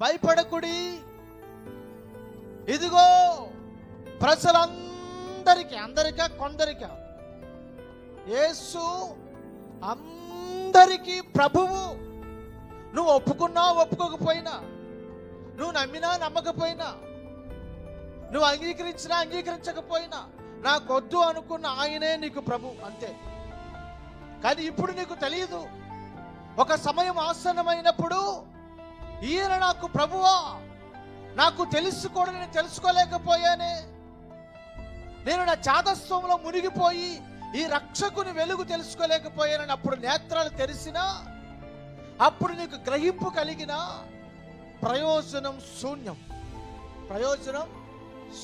భయపడకుడి. ఇదిగో ప్రజలందరికీ అందరికా కొందరికా యేసు అందరికీ ప్రభువు. నువ్వు ఒప్పుకున్నా ఒప్పుకోకపోయినా నువ్వు నమ్మినా నమ్మకపోయినా నువ్వు అంగీకరించినా అంగీకరించకపోయినా నాకొద్దు అనుకున్న ఆయనే నీకు ప్రభు అంతే. కానీ ఇప్పుడు నీకు తెలియదు. ఒక సమయం ఆసన్నమైనప్పుడు ఈయన నాకు ప్రభువా నాకు తెలుసుకోవడం నేను తెలుసుకోలేకపోయానే. నేను నా చాదస్వంలో మునిగిపోయి ఈ రక్షకుని వెలుగు తెలుసుకోలేకపోయానని అప్పుడు నేత్రాలు తెరిసినా అప్పుడు నీకు గ్రహింపు కలిగిన ప్రయోజనం శూన్యం. ప్రయోజనం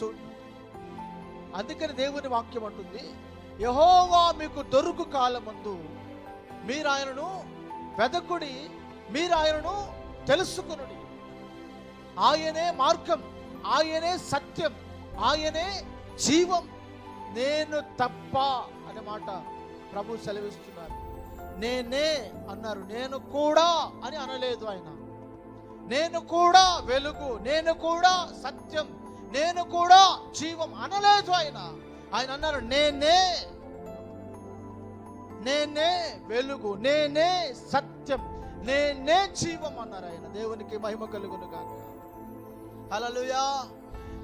శూన్యం. అందుకని దేవుని వాక్యం అంటుంది యహోవా మీకు దొరుకు కాలమందు మీరు ఆయనను వెదకుడి మీరు ఆయనను తెలుసుకునుడి. ఆయనే మార్గం ఆయనే సత్యం ఆయనే జీవం. నేను తప్ప అనే మాట ప్రభు సెలవిస్తున్నారు. నేనే అన్నారు. నేను కూడా అని అనలేదు ఆయన. నేను కూడా వెలుగు నేను కూడా సత్యం నేను కూడా జీవం అనలేదు ఆయన. ఆయన అన్నారు నేనే నేనే వెలుగు నేనే సత్యం. నేనే జీవం అన్నారు ఆయన. దేవునికి మహిమ కలుగును గాక. అలలుయా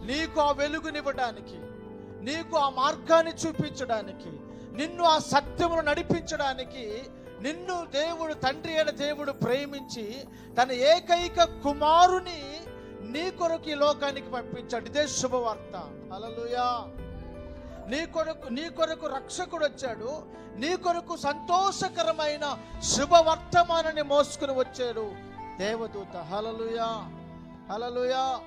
నీకు ఆ వెలుగునివ్వడానికి నీకు ఆ మార్గాన్ని చూపించడానికి నిన్ను ఆ సత్యమును నడిపించడానికి నిన్ను దేవుడు తండ్రి అయిన దేవుడు ప్రేమించి తన ఏకైక కుమారుని నీ కొరకు ఈ లోకానికి పంపించాడు. ఇదే శుభవార్త. అలలుయా నీ కొరకు నీ కొరకు రక్షకుడు వచ్చాడు. నీ కొరకు సంతోషకరమైన శుభవర్తమానాన్ని మోసుకుని వచ్చాడు. దేవదూత హలలుయా హలలుయా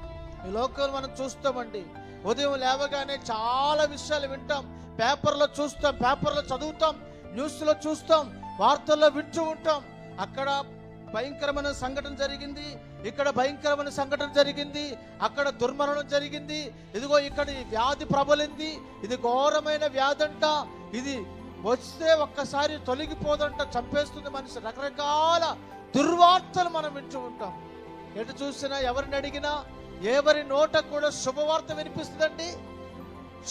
ఈ లోకంలో మనం చూస్తామండి. ఉదయం లేవగానే చాలా విషయాలు వింటాం. పేపర్లో చూస్తాం పేపర్లో చదువుతాం న్యూస్లో చూస్తాం వార్తల్లో వింటూ ఉంటాం. అక్కడ భయంకరమైన సంఘటన జరిగింది. ఇక్కడ భయంకరమైన సంఘటన జరిగింది. అక్కడ దుర్మరణం జరిగింది. ఇదిగో ఇక్కడ ఈ వ్యాధి ప్రబలింది. ఇది ఘోరమైన వ్యాధి అంట. ఇది వస్తే ఒక్కసారి తొలగిపోదంట చంపేస్తుంది మనిషి. రకరకాల దుర్వార్తలు మనం వింటూ ఉంటాం. ఎటు చూసినా ఎవరిని అడిగినా ఎవరి నోట కూడా శుభవార్త వినిపిస్తుందండి?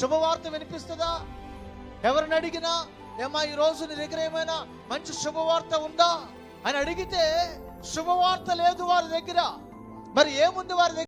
శుభవార్త వినిపిస్తుందా? ఎవరిని అడిగినా ఏమా ఈ రోజు నీ దగ్గర ఏమైనా మంచి శుభవార్త ఉందా? అని అడిగితే శుభవార్త లేదు వారి దగ్గర. మరి ఏముంది వారి దగ్గర?